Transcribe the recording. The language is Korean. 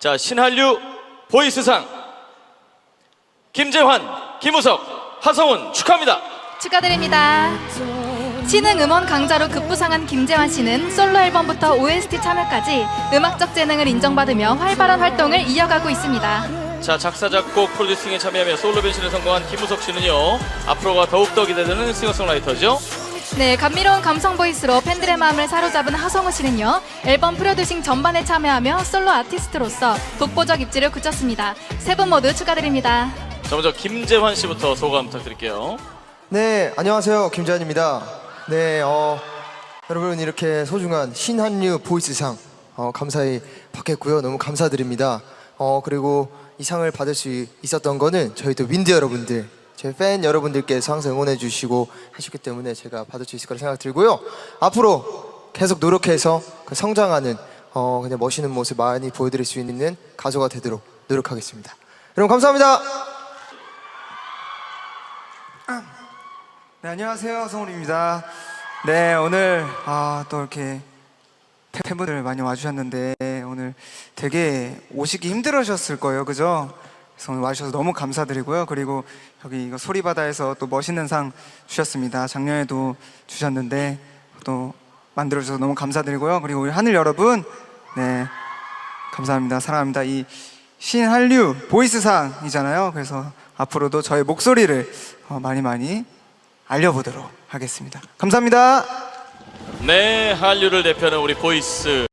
자, 신한류 보이스상 김재환, 김우석, 하성훈 축하합니다. 축하드립니다. 신흥 음원 강자로 급부상한 김재환 씨는 솔로 앨범부터 OST 참여까지 음악적 재능을 인정받으며 활발한 활동을 이어가고 있습니다. 자, 작사, 작곡, 프로듀싱에 참여하며 솔로 변신에 성공한 김우석 씨는요, 앞으로가 더욱더 기대되는 싱어송라이터죠. 네, 감미로운 감성 보이스로 팬들의 마음을 사로잡은 하성우 씨는요, 앨범 프로듀싱 전반에 참여하며 솔로 아티스트로서 독보적 입지를 굳혔습니다. 세 분 모두 축하드립니다. 자, 먼저 김재환 씨부터 소감 부탁드릴게요. 네, 안녕하세요. 김재환입니다. 네, 어, 여러분 이렇게 소중한 신한류 보이스상 어, 감사히 받겠고요. 너무 감사드립니다. 어, 그리고 이 상을 받을 수 있었던 거는 저희 또 윈드 여러분들, 제 팬 여러분들께서 항상 응원해 주시고 하셨기 때문에 제가 받을 수 있을 거라 생각 들고요. 앞으로 계속 노력해서 그 성장하는 어, 그냥 멋있는 모습 많이 보여드릴 수 있는 가수가 되도록 노력하겠습니다. 여러분 감사합니다. 네, 안녕하세요. 성훈입니다. 네, 오늘 아, 또 이렇게 팬분들 많이 와주셨는데 오늘 되게 오시기 힘들으셨을 거예요. 그죠? 그래서 오늘 와주셔서 너무 감사드리고요. 그리고 여기 이거 소리바다에서 또 멋있는 상 주셨습니다. 작년에도 주셨는데 또 만들어주셔서 너무 감사드리고요. 그리고 우리 하늘 여러분, 네, 감사합니다. 사랑합니다. 이 신한류 보이스상이잖아요. 그래서 앞으로도 저의 목소리를 어, 많이 많이 알려보도록 하겠습니다. 감사합니다. 네, 한류를 대표하는 우리 보이스